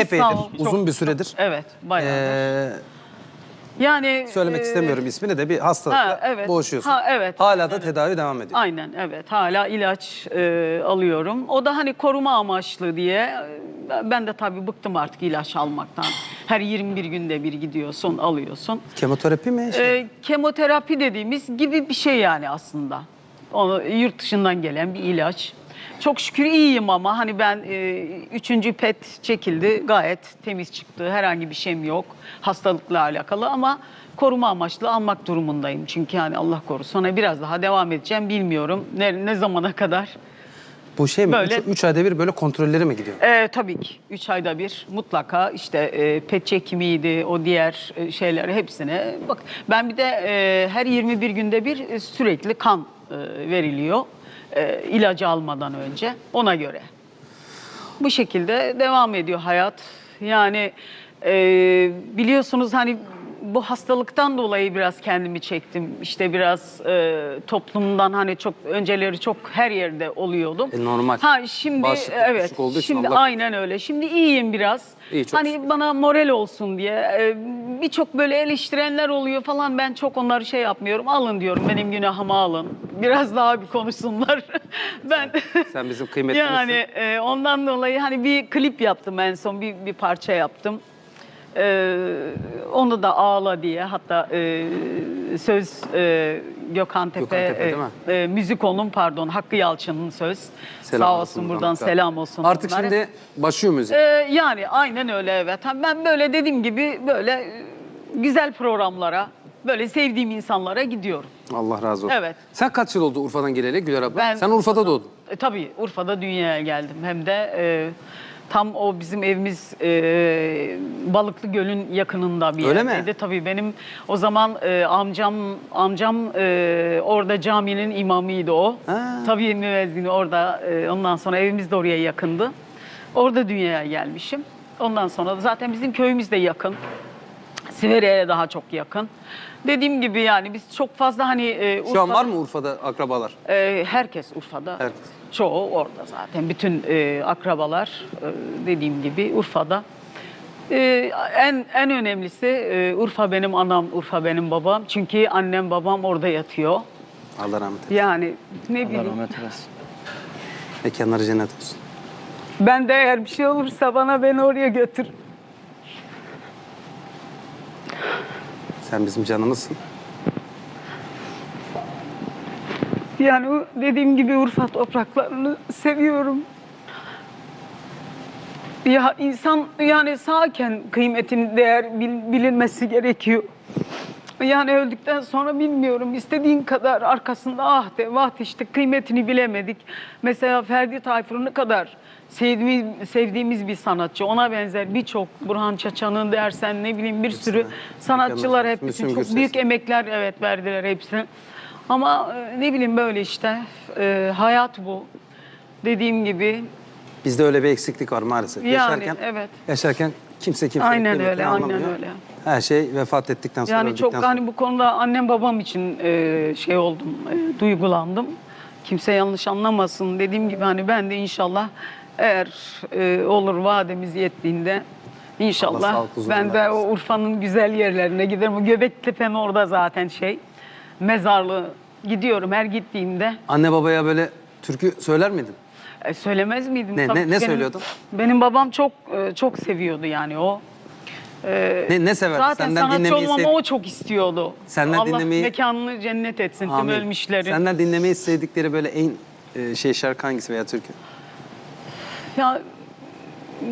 epeydir, sağ ol. uzun bir süredir. Evet, bayağı. Ee, yani söylemek e, istemiyorum ismini de bir hastalıkla ha, evet. boğuşuyorsun. Ha, evet. Hala da tedavi devam ediyor. Aynen evet hala ilaç e, alıyorum. O da hani koruma amaçlı diye. E, Ben de tabii bıktım artık ilaç almaktan. Her 21 günde bir gidiyorsun alıyorsun. Kemoterapi mi? Şey? E, kemoterapi dediğimiz gibi bir şey yani aslında. Onu yurt dışından gelen bir ilaç. Çok şükür iyiyim ama hani ben e, üçüncü pet çekildi gayet temiz çıktı. Herhangi bir şeyim yok hastalıkla alakalı ama koruma amaçlı almak durumundayım. Çünkü yani Allah korusun sonra biraz daha devam edeceğim bilmiyorum ne, ne zamana kadar. Bu şey mi? böyle- 3 ayda bir böyle kontrolleri mi gidiyor? Ee, tabii ki. Üç ayda bir mutlaka işte e, pet çekimiydi, o diğer e, şeyler hepsine. Bak ben bir de e, her 21 günde bir e, sürekli kan e, veriliyor. E, ilacı almadan önce ona göre. Bu şekilde devam ediyor hayat. Yani e, biliyorsunuz hani bu hastalıktan dolayı biraz kendimi çektim. İşte biraz e, toplumdan hani çok önceleri çok her yerde oluyordum. E, normal. Ha şimdi Bağışıklık evet. düşük olduğu için Şimdi Allah- aynen öyle. Şimdi iyiyim biraz. İyi, çok hani şükür. bana moral olsun diye e, birçok böyle eleştirenler oluyor falan. Ben çok onları şey yapmıyorum. Alın diyorum benim günahımı alın. Biraz daha bir konuşsunlar. ben Sen bizim kıymetlimizsin. yani e, ondan dolayı hani bir klip yaptım en son bir, bir parça yaptım. Ee, onu da ağla diye hatta e, söz e, Gökhan Tepe, Gökhan Tepe, değil e, e, müzik onun pardon Hakkı Yalçın'ın söz. Selam Sağ olsun buradan Hakkı. selam olsun. Artık onlara. şimdi başlıyor müzik. Ee, yani aynen öyle evet. Ben böyle dediğim gibi böyle e, güzel programlara, böyle sevdiğim insanlara gidiyorum. Allah razı olsun. Evet. Sen kaç yıl oldu Urfa'dan geleli Güler abla? Ben- Sen Urfa'da doğdun. E, tabii Urfa'da dünyaya geldim. Hem de e, tam o bizim evimiz e, Balıklı Göl'ün yakınında bir Öyle mi? yerdeydi. Tabii benim o zaman e, amcam amcam e, orada caminin imamıydı o. Ha. Tabii müezzini orada. e, ondan sonra evimiz de oraya yakındı. Orada dünyaya gelmişim. Ondan sonra da zaten bizim köyümüz de yakın. Siverya'ya daha çok yakın. Dediğim gibi yani biz çok fazla hani e, Şu an var mı Urfa'da akrabalar? ee, herkes Urfa'da. Herkes. Çoğu orada zaten. Bütün e, akrabalar e, dediğim gibi Urfa'da. E, en en önemlisi e, Urfa benim anam, Urfa benim babam. Çünkü annem babam orada yatıyor. Allah rahmet eylesin. Yani ne Allah bileyim. rahmet eylesin. Mekanları cennet olsun. Ben de eğer bir şey olursa bana beni oraya götür. Sen bizim canımızsın. Yani dediğim gibi Urfa topraklarını seviyorum. Ya insan yani sağken kıymetin değer bil- bilinmesi gerekiyor. Yani öldükten sonra bilmiyorum. istediğin kadar arkasında ah de vah de işte kıymetini bilemedik. Mesela Ferdi Tayfur ne kadar sevdiğimiz, sevdiğimiz bir sanatçı. Ona benzer birçok Burhan Çaçan'ın dersen ne bileyim bir sürü sanatçılar hep Müslüm bütün çok büyük emekler evet verdiler hepsine. Ama e, ne bileyim böyle işte e, hayat bu. Dediğim gibi Bizde öyle bir eksiklik var maalesef. Yani, yaşarken, evet. yaşarken kimse kimsenin Aynen öyle, aynen öyle. Her şey vefat ettikten sonra yani öldükten çok sonra. hani bu konuda annem babam için e, şey oldum, e, duygulandım. Kimse yanlış anlamasın. Dediğim gibi hani ben de inşallah eğer e, olur vademiz yettiğinde Allah inşallah sağlık, huzur ben de versin. o Urfa'nın güzel yerlerine giderim. O Göbektepe'nin orada zaten şey mezarlığı gidiyorum her gittiğimde. Anne babaya böyle türkü söyler miydin? E, söylemez miydim? Ne- Tabii ne- ne benim- söylüyordun? Benim babam çok e, çok seviyordu yani o. E, Ne, ne sever? Zaten Senden sanatçı olmamı sev- o çok istiyordu. Senden Allah dinlemeyi- mekanını cennet etsin tüm Amin. ölmüşlerin. Senden dinlemeyi sevdikleri böyle en e, şey şarkı hangisi veya türkü? Ya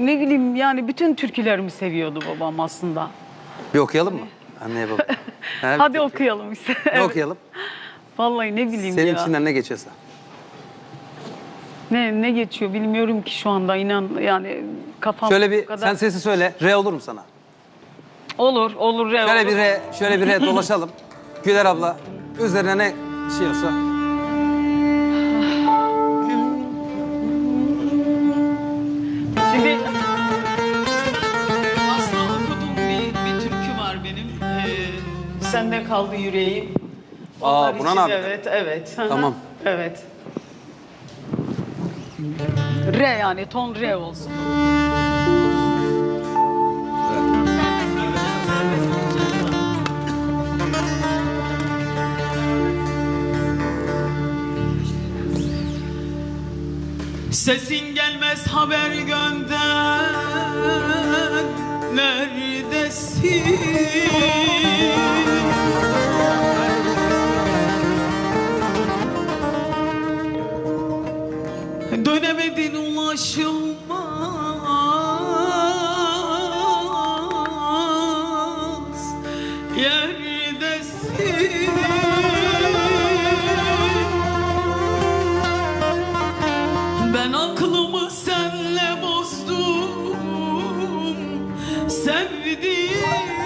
ne bileyim yani bütün türkülerimi seviyordu babam aslında. Bir okuyalım mı? Anneye baba. Ha, Hadi okuyalım işte. Ne Evet. okuyalım? Vallahi ne bileyim Senin ya. içinden ne geçiyorsa. Ne ne geçiyor bilmiyorum ki şu anda inan yani kafam Şöyle bir kadar. sen sesi söyle. Re olur mu sana? Olur olur re Şöyle olur. bir re, şöyle bir re dolaşalım. Güler abla üzerine ne şey olsa. Onlara kaldı yüreğim. Aa, Onlar için abi. Evet, evet. Tamam. evet. Re yani ton re olsun. Sesin gelmez haber gönder neredesin? Ben aklımı senle bozdum. Sevdiğim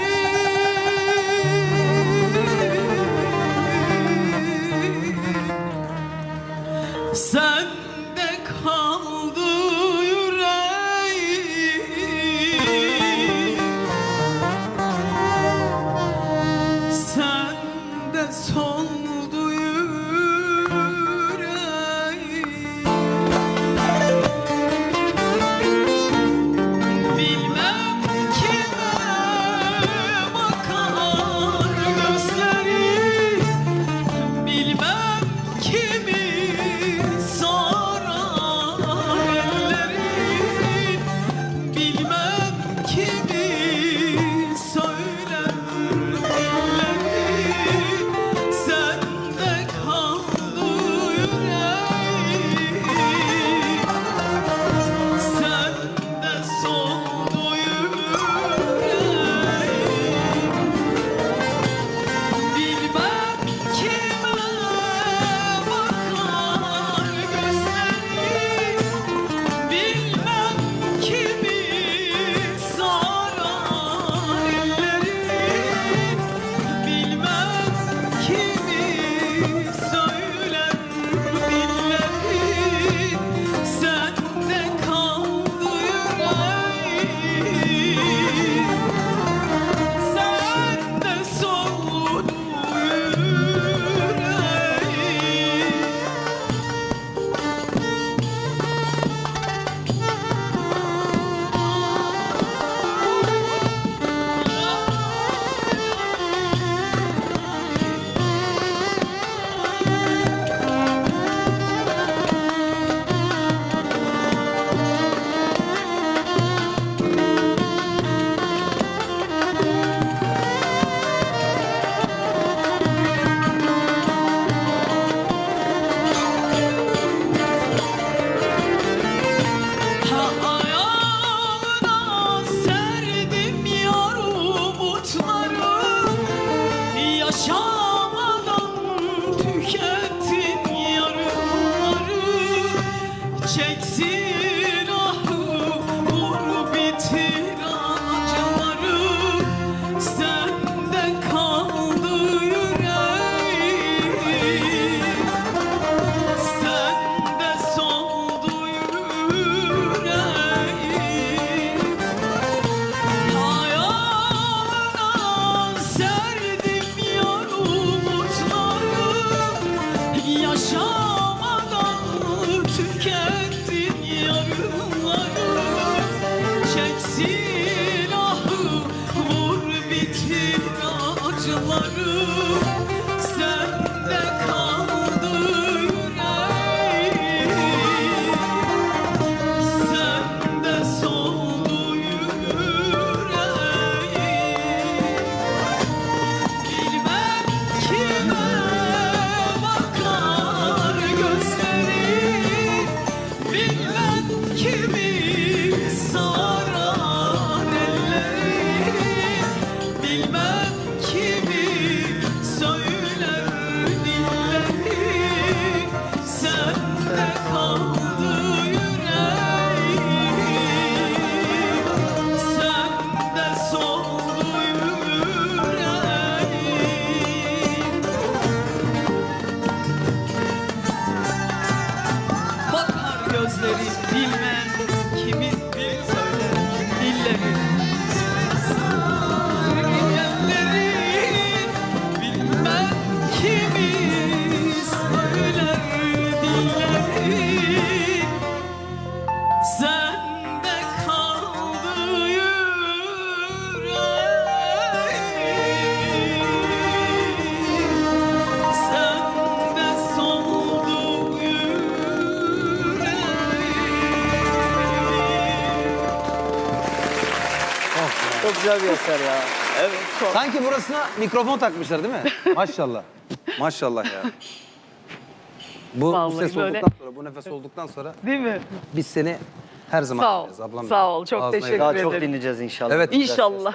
passion Tanrı güzel bir eser ya. Evet çok. Sanki burasına mikrofon takmışlar değil mi? Maşallah. Maşallah ya. Bu, bu ses böyle. olduktan sonra, bu nefes olduktan sonra Değil mi? biz seni her zaman Sağ ol. dinleriz ablam. Sağ ol, çok Ağzına teşekkür yağ- Daha çok ederim. dinleyeceğiz inşallah. Evet. İnşallah.